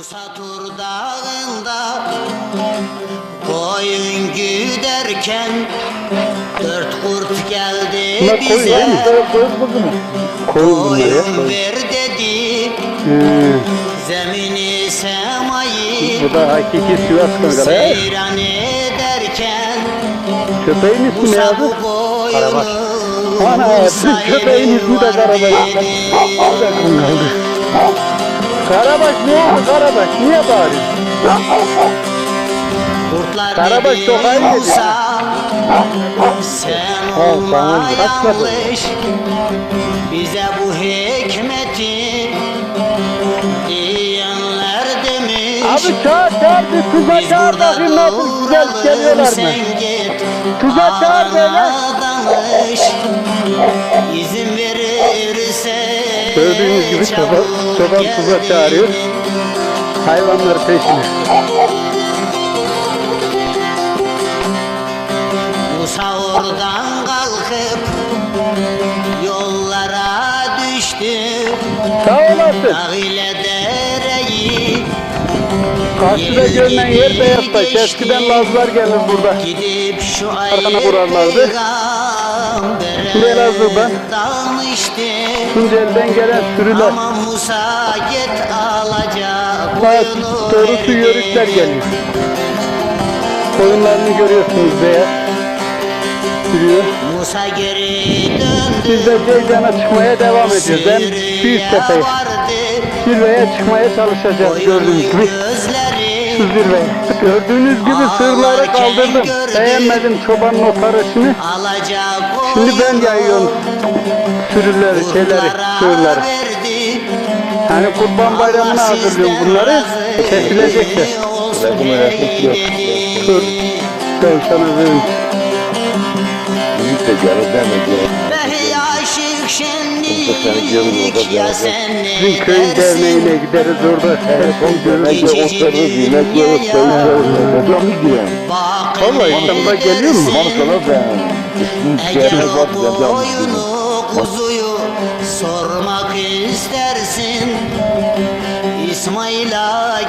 Usatur dağında koyun güderken dört kurt geldi Bunlar koyun değil bize mi? Koyun kuzu mu? Koyun bunlar ya. koyun ver dedi Hmm, zemini semayı Bu da hakiki Sivas kankalı. ya. seyran ederken Köpeğin ismi ne? Musa bu Karabaş. koyunu Ana bizim köpeğin ismi de Karabaş. dedi. Bu da kankalı. Karabaş ne oldu Karabaş? Niye bağırıyorsun? Kurtlar Karabaş sokağa. Musa Sen olma yanlış Bize bu hikmeti Diyenler demiş Abi çağır çağır bir Biz çağır bakayım nasıl güzel geliyorlar mı? Tuza çağır böyle. Gördüğünüz gibi çoban- çoban tuza çağırıyor. diyelim. Hayvanları peşine. Musa oradan kalkıp yollara düştü Sağ olasın. Dağ ile dereyi Karşıda görünen yer beyaz taş. Eskiden Lazlar gelir burada. gidip şu Arkana vurarlardı. Şimdi Elazığ'dan. danıştı Tunceli'den gelen sürüler. Saat doğrusu yörükler geliyor. Koyunlarını görüyorsunuz beyaz. Sürüyor. Biz de Ceylan'a çıkmaya devam ediyoruz. Hem Büyüktepe'ye. Zirveye çıkmaya çalışacağız gördüğünüz gibi. Şu zirveye. Gördüğünüz gibi sığırları kaldırdım. Beğenmedim çobanın o karışını. Şimdi ben yayıyorum sürüleri, şeyleri, verdi. Hani kurban bayramına hazırlıyorum bunları. Kesilecekler. Dur. Ben sana vereyim. Büyük de canı demedi. Be aşık şenlik ya sen ne dersin? derneğine gideriz orada. Hepsini görürüz. Bence oturur, yemek yeriz, çay içeriz. Reklamı giren. Bak Vallahi ne İstanbul'a geliyor mu? dersin? Bana sana ben. Ben de boyunu kuzuyu sormak istersin İsmail'a